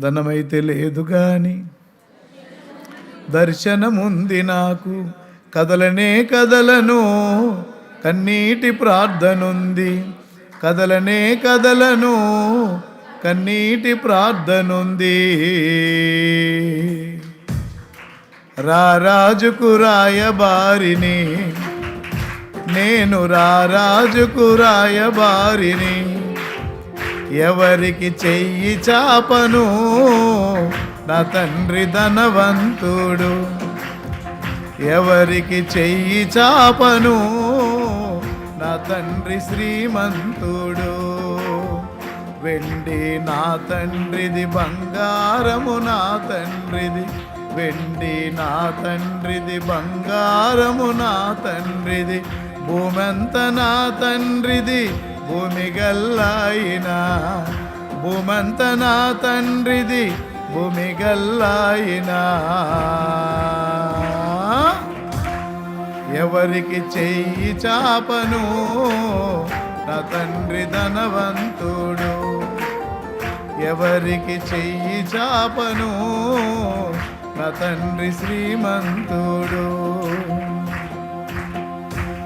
ధనమైతే లేదు కానీ దర్శనముంది నాకు. కదలనే కదలను కన్నీటి ప్రార్థనుంది. కదలనే కదలను కన్నీటి ప్రార్థనుంది. రారాజుకు రాయబారిని నేను రారాజుకు రాయబారిని ఎవరికి చెయ్యి చాపను? నా తండ్రి ధనవంతుడు. ఎవరికి చెయ్యి చాపను? నా తండ్రి శ్రీమంతుడు. వెండి నా తండ్రిది బంగారము నా తండ్రిది. వెండి నా తండ్రిది బంగారము నా తండ్రిది. భూమంత నా తండ్రిది. భూమి గల్లాయినా భూమంత నా తండ్రిది భూమి గల్లాయినా ఎవరికి చెయ్యి చాపను నా తండ్రి ధనవంతుడు. ఎవరికి చెయ్యి చాపను నా తండ్రి శ్రీమంతుడు.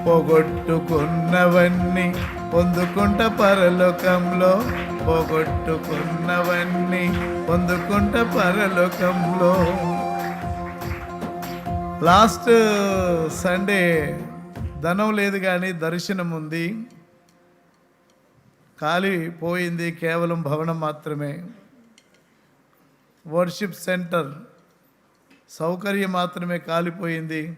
పోగొట్టుకున్నవన్నీ పొందుకుంట పరలోకంలో పోగొట్టుకున్నవన్నీ పొందుకుంట పరలోకంలో. లాస్ట్ సండే ధనం లేదు కానీ దర్శనం ఉంది. ఖాళీ పోయింది కేవలం భవనం మాత్రమే. వర్షిప్ సెంటర్ సౌకర్యం మాత్రమే కాలిపోయింది.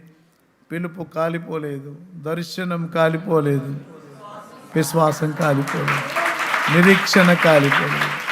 పిలుపు కాలిపోలేదు. దర్శనం కాలిపోలేదు. విశ్వాసం కాలిపోదు. నిరీక్షణ కాలిపోదు.